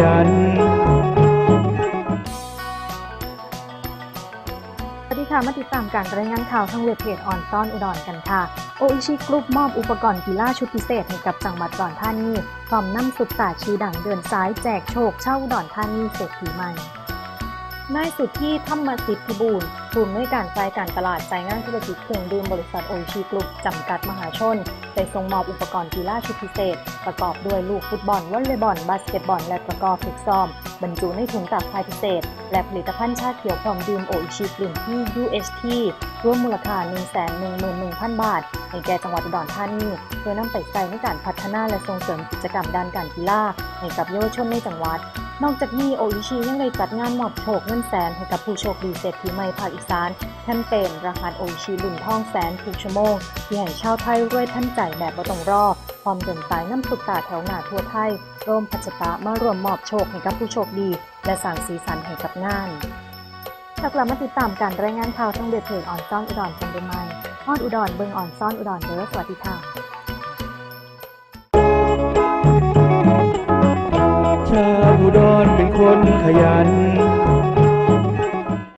ยัน สวัสดีค่ะมาติดตามการรายงานข่าวทางเว็บเพจออนซ่อนอุดรกันค่ะ โออิชิกรุ๊ปมอบอุปกรณ์กีฬาชุดพิเศษให้กับจังหวัดอุดรธานีพร้อมนำสุดตาชีดังเดินซ้ายแจกโชคเช่าอุดรธานีเศรษฐีใหม่ นายสุดที่ธรรมสิทธิ์พิบูลผู้อำนวยการฝ่ายการตลาดสายงานธุรกิจเครื่องดื่มบริษัทโอชิกรุ๊ปจำกัดมหาชนได้ส่งมอบอุปกรณ์กีฬาชุดพิเศษ ประกอบด้วยลูกฟุตบอลวอลเลย์บอล บาสเกตบอล และประกอบฝึกซ้อม บรรจุในถุงตักพายพิเศษ และผลิตภัณฑ์ชาเขียวพร้อมดื่มโอชิกลิ่นที่ UHT รวมมูลค่า 111,000 บาท ในแก่จังหวัดอุดรธานีเพื่อนำไปใช้ในการพัฒนาและส่งเสริมกิจกรรมด้านการกีฬาให้กับเยาวชนในจังหวัด นอกจากนี้โออิชิยังได้จัดงานมอบโชคเงินแสนให้กับผู้โชคดีเศรษฐีใหม่ภาคอีสานแคมเปญรหัสโออิชิลุ่นทองแสนทุกชั่วโมงที่ให้ชาวไทยรวยทันใจแบบบ่ต้องรอพร้อมเดินสายน้ำสุดตาแถวหน้าทั่วไทยร่วมพัชตะมารวมมอบโชคให้กับผู้โชคดี และสร้างสีสันให้กับงานถ้ากลับมาติดตามการรายงานข่าวทางเว็บเพจออนซ่อนอุดรกันได้ไหมออนอุดรเบิงออนซ่อนอุดรเด้อสวัสดีค่ะ คนขยัน